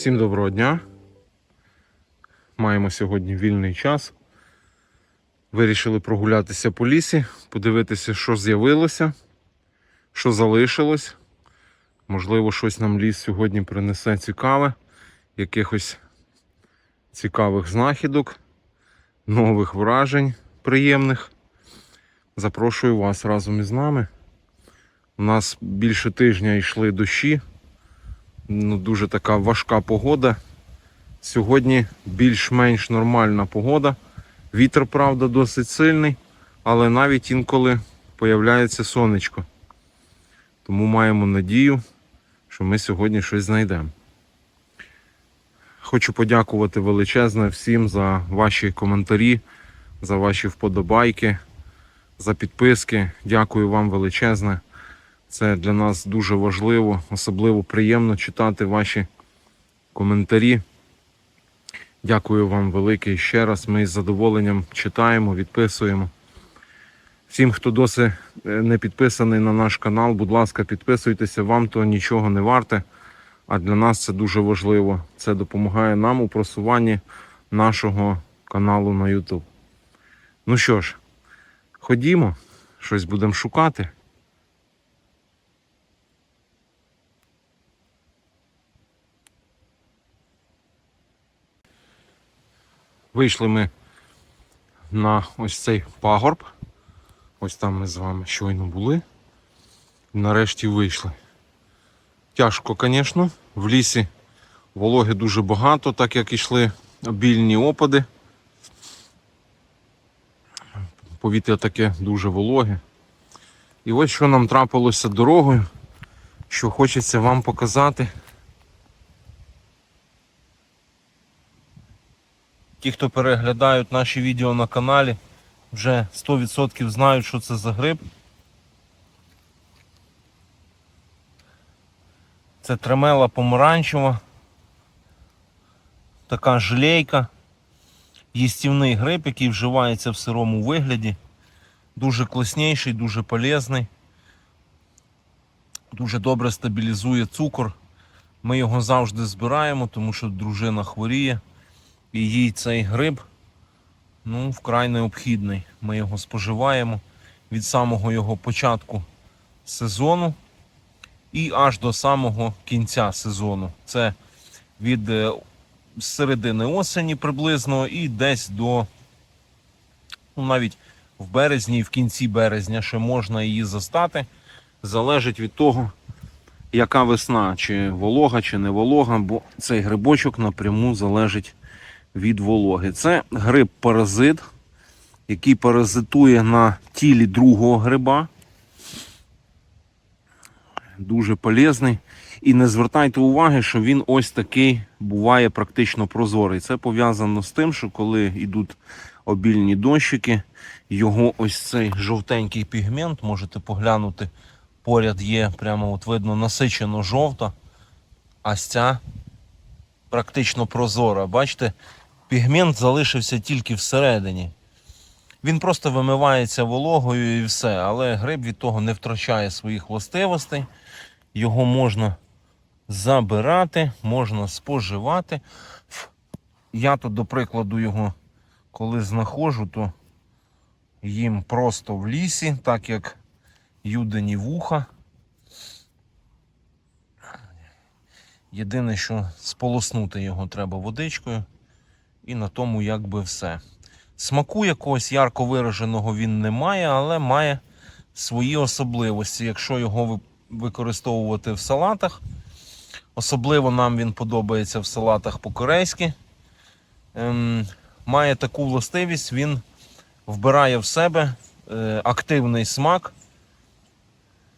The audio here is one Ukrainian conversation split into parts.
Всім доброго дня. Маємо сьогодні вільний час. Вирішили прогулятися по лісі, подивитися, що з'явилося, що залишилось. Можливо, щось нам ліс сьогодні принесе цікаве, якихось цікавих знахідок, нових вражень приємних. Запрошую вас разом із нами. У нас більше тижня йшли дощі ну, дуже така важка погода. Сьогодні більш-менш нормальна погода. Вітер, правда, досить сильний, але навіть інколи появляється сонечко. Тому маємо надію, що ми сьогодні щось знайдемо. Хочу подякувати величезне всім за ваші коментарі, за ваші вподобайки, за підписки. Дякую вам величезне. Це для нас дуже важливо, особливо приємно читати ваші коментарі. Дякую вам велике ще раз. Ми з задоволенням читаємо, відписуємо. Всім, хто досі е, не підписаний на наш канал, будь ласка, підписуйтеся, вам то нічого не варте. А для нас це дуже важливо. Це допомагає нам у просуванні нашого каналу на YouTube. Ну що ж, ходімо, щось будемо шукати. Вийшли ми на ось цей пагорб. Ось там ми з вами щойно були. І нарешті вийшли. Тяжко, звісно, в лісі вологи дуже багато, так як йшли обільні опади. Повітря таке дуже вологе. І ось що нам трапилося дорогою, що хочеться вам показати. Ті, хто переглядають наші відео на каналі, вже 100% знають, що це за гриб. Це тремела помаранчева, така жалейка, їстівний гриб, який вживається в сирому вигляді. Дуже класніший, дуже полезний. Дуже добре стабілізує цукор. Ми його завжди збираємо, тому що дружина хворіє. І їй цей гриб ну, вкрай необхідний. Ми його споживаємо від самого його початку сезону і аж до самого кінця сезону. Це від е, середини осені приблизно і десь до ну, навіть в березні і в кінці березня ще можна її застати. Залежить від того, яка весна, чи волога, чи не волога, бо цей грибочок напряму залежить від вологи. Це гриб-паразит, який паразитує на тілі другого гриба. Дуже полезний. І не звертайте уваги, що він ось такий буває практично прозорий. Це пов'язано з тим, що коли йдуть обільні дощики, його ось цей жовтенький пігмент, можете поглянути, поряд є, прямо от видно насичено жовта, а ця практично прозора. Бачите, пігмент залишився тільки всередині. Він просто вимивається вологою і все, але гриб від того не втрачає своїх властивостей. Його можна забирати, можна споживати. Я то, до прикладу, його коли знаходжу, то їм просто в лісі, так як юдені вуха. Єдине, що сполоснути його треба водичкою. І на тому якби все. Смаку якогось ярко вираженого він не має, але має свої особливості. Якщо його використовувати в салатах, особливо нам він подобається в салатах по-корейськи. Ем, має таку властивість, він вбирає в себе е, активний смак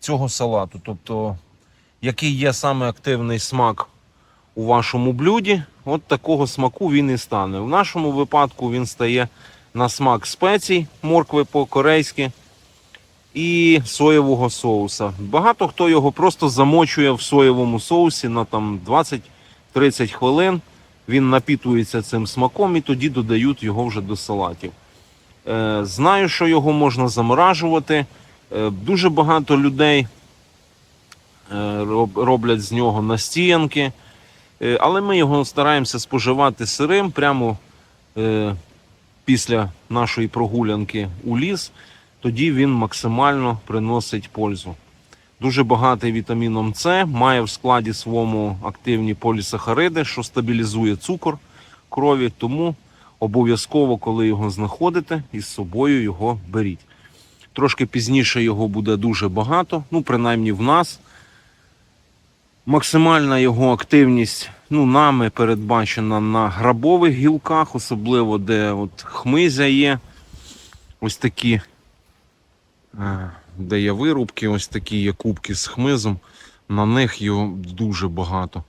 цього салату. Тобто, який є саме активний смак у вашому блюді, от такого смаку він і стане. В нашому випадку він стає на смак спецій, моркви по-корейськи і соєвого соуса. Багато хто його просто замочує в соєвому соусі на там 20-30 хвилин. Він напітується цим смаком і тоді додають його вже до салатів. Е, знаю, що його можна заморажувати. Е, дуже багато людей е, роблять з нього настіянки. Е, Але ми його стараємося споживати сирим прямо е, після нашої прогулянки у ліс. Тоді він максимально приносить пользу. Дуже багатий вітаміном С, має в складі своєму активні полісахариди, що стабілізує цукор крові. Тому обов'язково, коли його знаходите, із собою його беріть. Трошки пізніше його буде дуже багато, ну, принаймні в нас. Максимальна його активність ну, нами передбачена на грабових гілках, особливо де от хмизя є. Ось такі, е, де є вирубки, ось такі є кубки з хмизом. На них його дуже багато.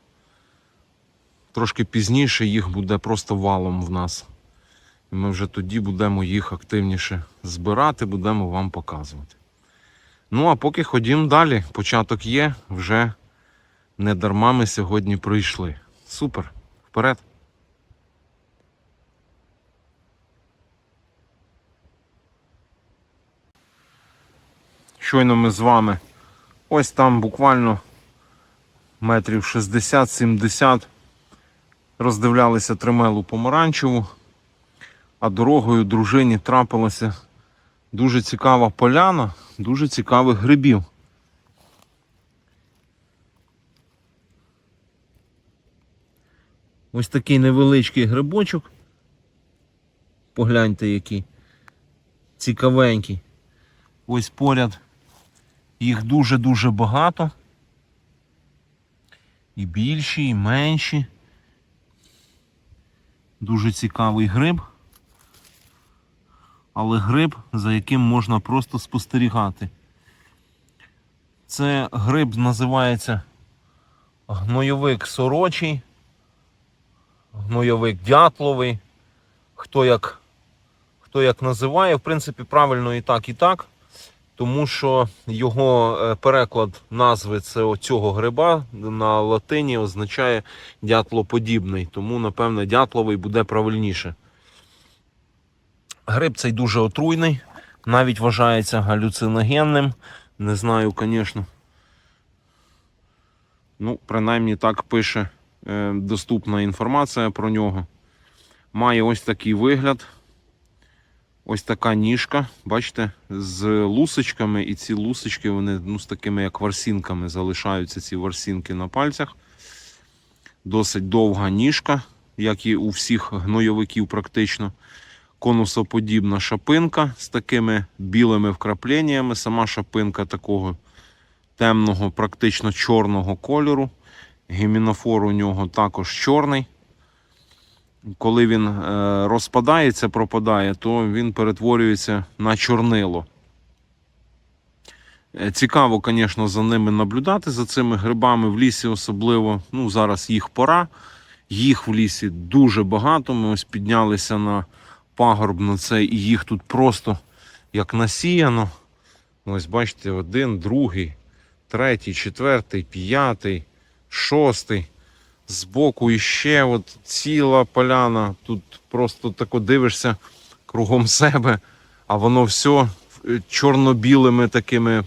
Трошки пізніше їх буде просто валом в нас. І ми вже тоді будемо їх активніше збирати, будемо вам показувати. Ну, а поки ходімо далі. Початок є, вже не дарма ми сьогодні прийшли. Супер. Вперед. Щойно ми з вами ось там буквально метрів 60-70 роздивлялися тримелу помаранчеву, а дорогою дружині трапилася дуже цікава поляна, дуже цікавих грибів. Ось такий невеличкий грибочок. Погляньте, який цікавенький. Ось поряд їх дуже-дуже багато. І більші, і менші. Дуже цікавий гриб. Але гриб, за яким можна просто спостерігати. Це гриб називається гнойовик сорочий гнойовик дятловий. Хто як, хто як називає, в принципі, правильно і так, і так. Тому що його е, переклад назви цього гриба на латині означає дятлоподібний. Тому, напевне, дятловий буде правильніше. Гриб цей дуже отруйний, навіть вважається галюциногенним. Не знаю, звісно. Ну, принаймні так пише доступна інформація про нього. Має ось такий вигляд. Ось така ніжка, бачите, з лусочками, і ці лусочки, вони ну, з такими як варсінками залишаються ці варсінки на пальцях. Досить довга ніжка, як і у всіх гнойовиків практично. Конусоподібна шапинка з такими білими вкрапленнями. Сама шапинка такого темного, практично чорного кольору. Гімінофор у нього також чорний. Коли він е, розпадається, пропадає, то він перетворюється на чорнило. Е, Цікаво, звісно, за ними наблюдати, за цими грибами в лісі, особливо. Ну, зараз їх пора. Їх в лісі дуже багато. Ми ось піднялися на пагорб на цей, і їх тут просто як насіяно. Ось бачите, один, другий, третій, четвертий, п'ятий, шостий. Збоку іще от ціла поляна. Тут просто тако дивишся кругом себе, а воно все чорно-білими такими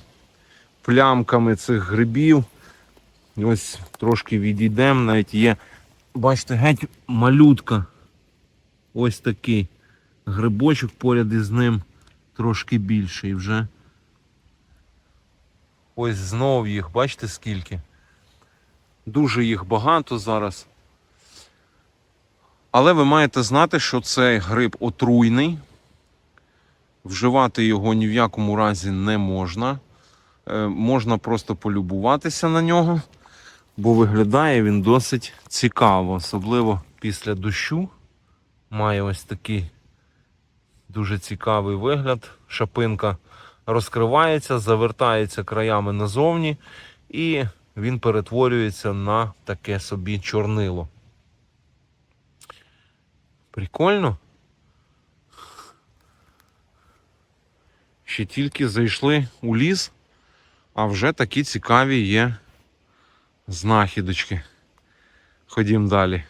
плямками цих грибів. Ось трошки відійдемо, навіть є, бачите, геть малютка. Ось такий грибочок поряд із ним трошки більший вже. Ось знов їх, бачите скільки? Дуже їх багато зараз. Але ви маєте знати, що цей гриб отруйний. Вживати його ні в якому разі не можна. Е, можна просто полюбуватися на нього, бо виглядає він досить цікаво, особливо після дощу. Має ось такий дуже цікавий вигляд. Шапинка розкривається, завертається краями назовні, і він перетворюється на таке собі чорнило. Прикольно. Ще тільки зайшли у ліс, а вже такі цікаві є знахідочки. Ходім далі.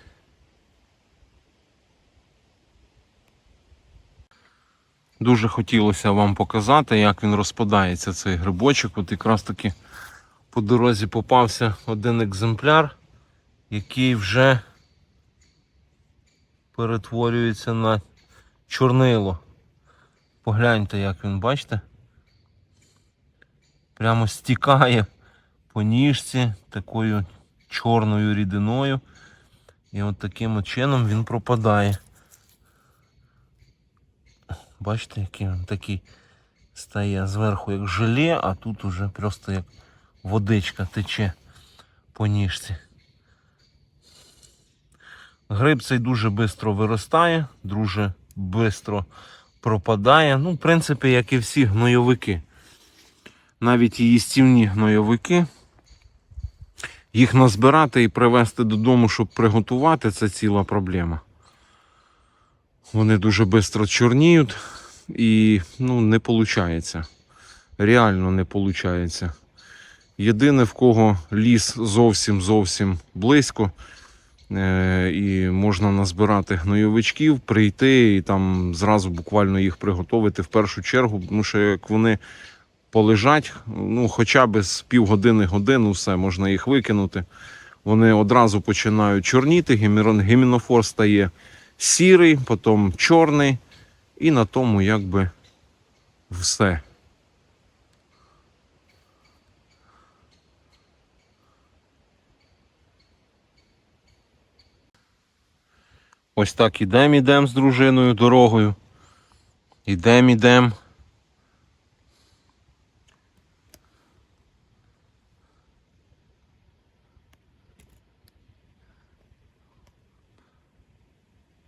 Дуже хотілося вам показати, як він розпадається, цей грибочок. От якраз таки по дорозі попався один екземпляр. який вже перетворюється на чорнило. Погляньте, як він, бачите? Прямо стікає по ніжці такою чорною рідиною. І от таким чином він пропадає. Бачите, який він такий стає зверху як желе, а тут уже просто як водичка тече по ніжці. Гриб цей дуже швидко виростає, дуже швидко пропадає. Ну, в принципі, як і всі гнойовики. Навіть і їстівні гнойовики. Їх назбирати і привезти додому, щоб приготувати, це ціла проблема. Вони дуже швидко чорніють і ну, не виходить. Реально не виходить. Єдине, в кого ліс зовсім зовсім близько, е, і можна назбирати гнойовичків, прийти і там зразу буквально їх приготувати в першу чергу, тому що як вони полежать, ну хоча б з півгодини годину все, можна їх викинути. Вони одразу починають чорніти, гемінофор стає сірий, потім чорний, і на тому якби все. Ось так ідем, ідем з дружиною дорогою. Ідем, ідем.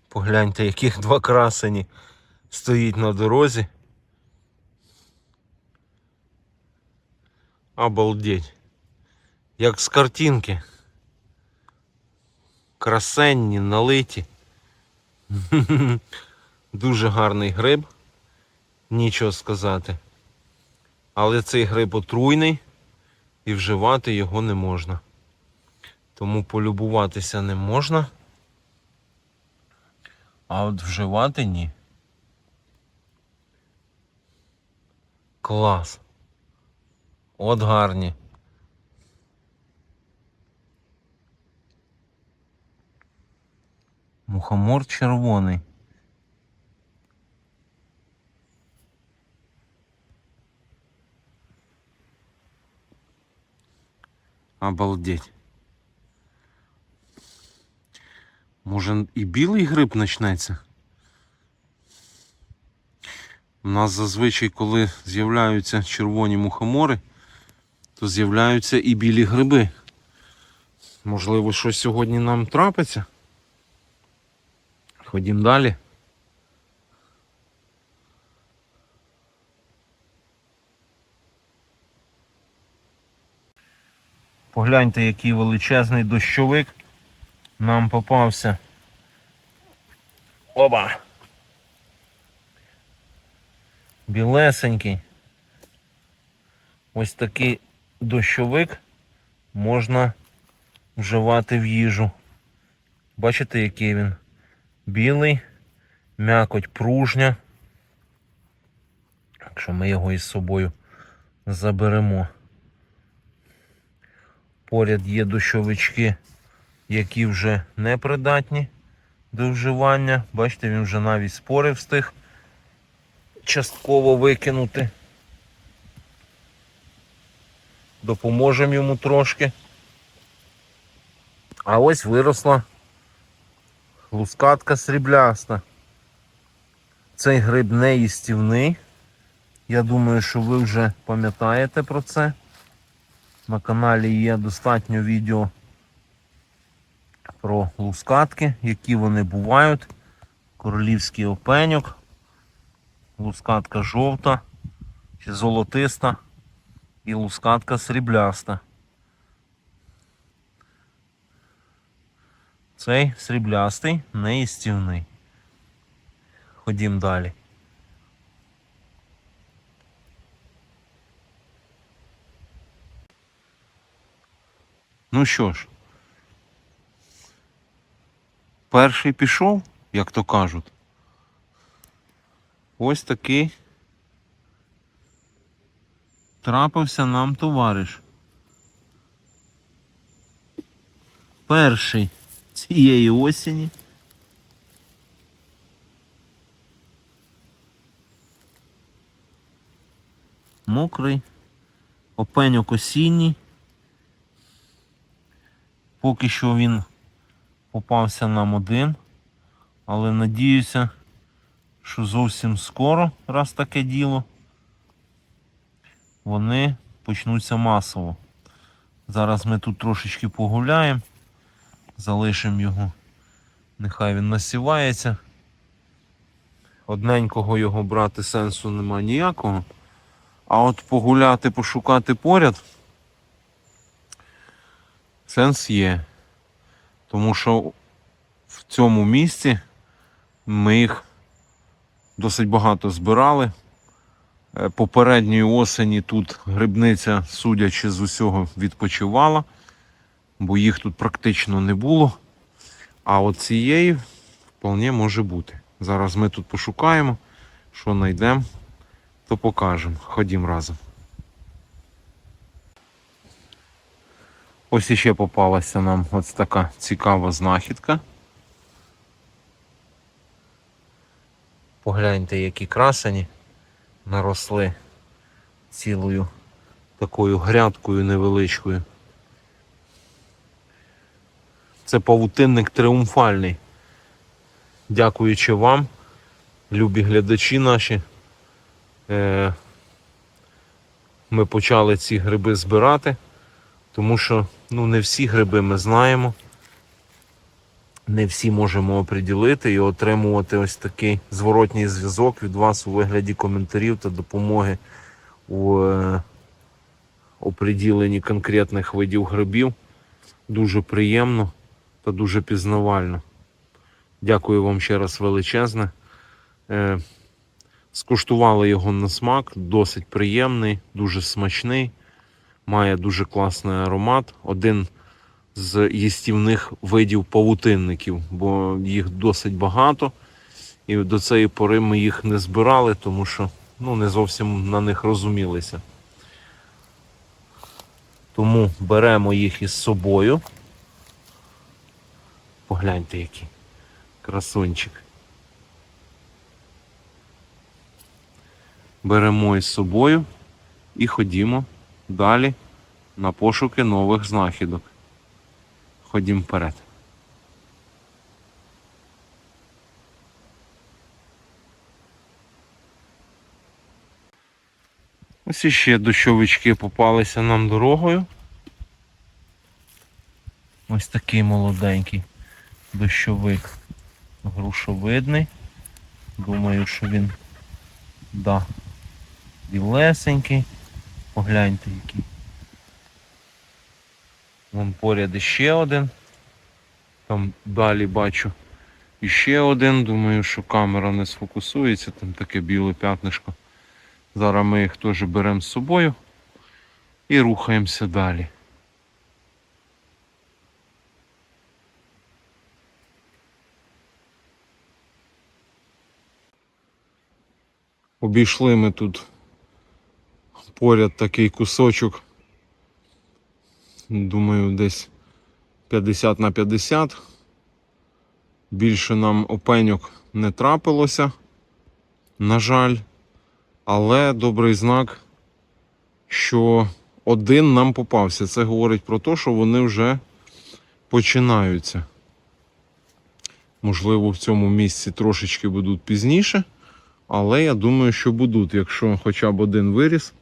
Погляньте, яких два красені стоїть на дорозі. Обалдеть. Як з картинки. Красенні, налиті. Дуже гарний гриб. Нічого сказати. Але цей гриб отруйний і вживати його не можна. Тому полюбуватися не можна. А от вживати ні. Клас. От гарні. Мухомор червоний. Обалдеть. Може і білий гриб почнеться? У нас зазвичай, коли з'являються червоні мухомори, то з'являються і білі гриби. Можливо, щось сьогодні нам трапиться. Ходім далі. Погляньте, який величезний дощовик нам попався. Оба! Білесенький. Ось такий дощовик можна вживати в їжу. Бачите, який він? Білий, м'якоть пружня. Якщо ми його із собою заберемо. Поряд є дощовички, які вже непридатні до вживання. Бачите, він вже навіть спори встиг частково викинути. Допоможемо йому трошки. А ось виросла лускатка срібляста. Цей гриб не їстівний. Я думаю, що ви вже пам'ятаєте про це. На каналі є достатньо відео про лускатки, які вони бувають. Королівський опеньок, лускатка жовта чи золотиста і лускатка срібляста. Цей сріблястий неїстівний. Ходім далі. Ну що ж, перший пішов, як то кажуть. Ось такий трапився нам товариш. перший цієї осені. Мокрий, опеньок осінній. Поки що він попався нам один, але надіюся, що зовсім скоро, раз таке діло, вони почнуться масово. Зараз ми тут трошечки погуляємо, залишимо його, нехай він насівається. Одненького його брати сенсу нема ніякого. А от погуляти, пошукати поряд сенс є. Тому що в цьому місці ми їх досить багато збирали. Е, Попередньої осені тут грибниця, судячи з усього, відпочивала, бо їх тут практично не було. А от цієї вполне може бути. Зараз ми тут пошукаємо, що знайдемо, то покажемо. Ходім разом. Ось іще попалася нам ось така цікава знахідка. Погляньте, які красені наросли цілою такою грядкою невеличкою. Це павутинник тріумфальний. Дякуючи вам, любі глядачі наші. е, Ми почали ці гриби збирати, тому що ну, не всі гриби ми знаємо. Не всі можемо оприділити і отримувати ось такий зворотній зв'язок від вас у вигляді коментарів та допомоги у е, оприділенні конкретних видів грибів. Дуже приємно та дуже пізнавально. Дякую вам ще раз величезне. Е, скуштували його на смак, досить приємний, дуже смачний, має дуже класний аромат. Один з їстівних видів павутинників, бо їх досить багато. І до цієї пори ми їх не збирали, тому що ну, не зовсім на них розумілися. Тому беремо їх із собою. Погляньте, який красунчик. Беремо із собою і ходімо далі на пошуки нових знахідок. Ходім вперед. Ось іще дощовички попалися нам дорогою. Ось такий молоденький дощовик грушовидний. Думаю, що він да, білесенький. Погляньте який. Вон поряд іще один. Там далі бачу іще один. Думаю, що камера не сфокусується, там таке біле п'ятнишко. Зараз ми їх теж беремо з собою і рухаємося далі. Обійшли ми тут поряд такий кусочок. Думаю, десь 50 на 50. Більше нам опеньок не трапилося, на жаль. Але добрий знак, що один нам попався. Це говорить про те, що вони вже починаються. Можливо, в цьому місці трошечки будуть пізніше. Але я думаю, що будуть. Якщо хоча б один виріс,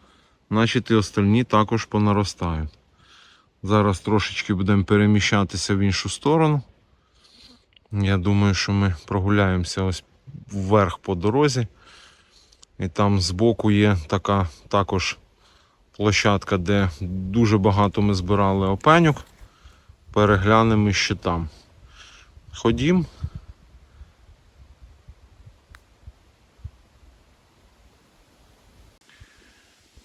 значить і остальні також понаростають. Зараз трошечки будемо переміщатися в іншу сторону. Я думаю, що ми прогуляємося ось вверх по дорозі. І там збоку є така також площадка, де дуже багато ми збирали опеньок. Переглянемо ще там. Ходім.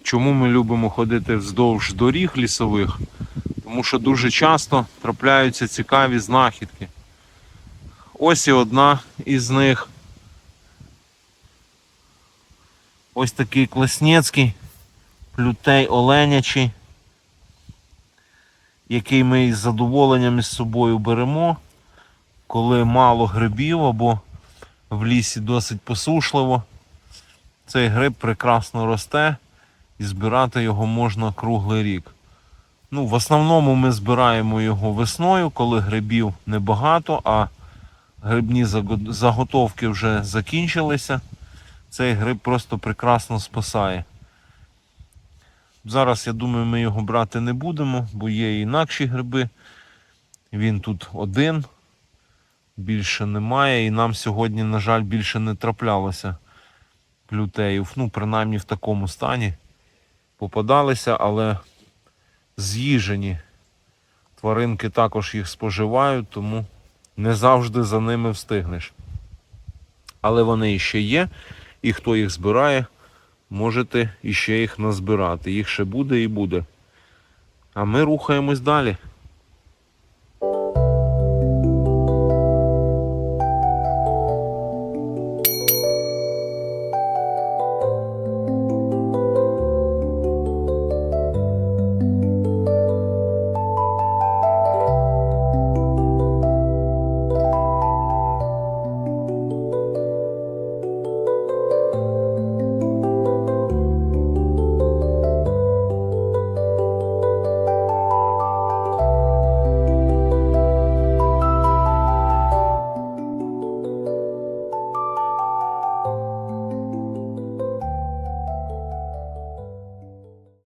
Чому ми любимо ходити вздовж доріг лісових? Тому що дуже часто трапляються цікаві знахідки. Ось і одна із них. Ось такий класнецький, плютей оленячий. який ми із задоволенням із собою беремо, коли мало грибів або в лісі досить посушливо. Цей гриб прекрасно росте і збирати його можна круглий рік. Ну, в основному ми збираємо його весною, коли грибів небагато, а грибні заготовки вже закінчилися. Цей гриб просто прекрасно спасає. Зараз, я думаю, ми його брати не будемо, бо є інакші гриби. Він тут один, більше немає, і нам сьогодні, на жаль, більше не траплялося плютеїв. Ну, принаймні в такому стані попадалися, але з'їжені. Тваринки також їх споживають, тому не завжди за ними встигнеш. Але вони іще є, і хто їх збирає, можете іще їх назбирати. Їх ще буде і буде. А ми рухаємось далі.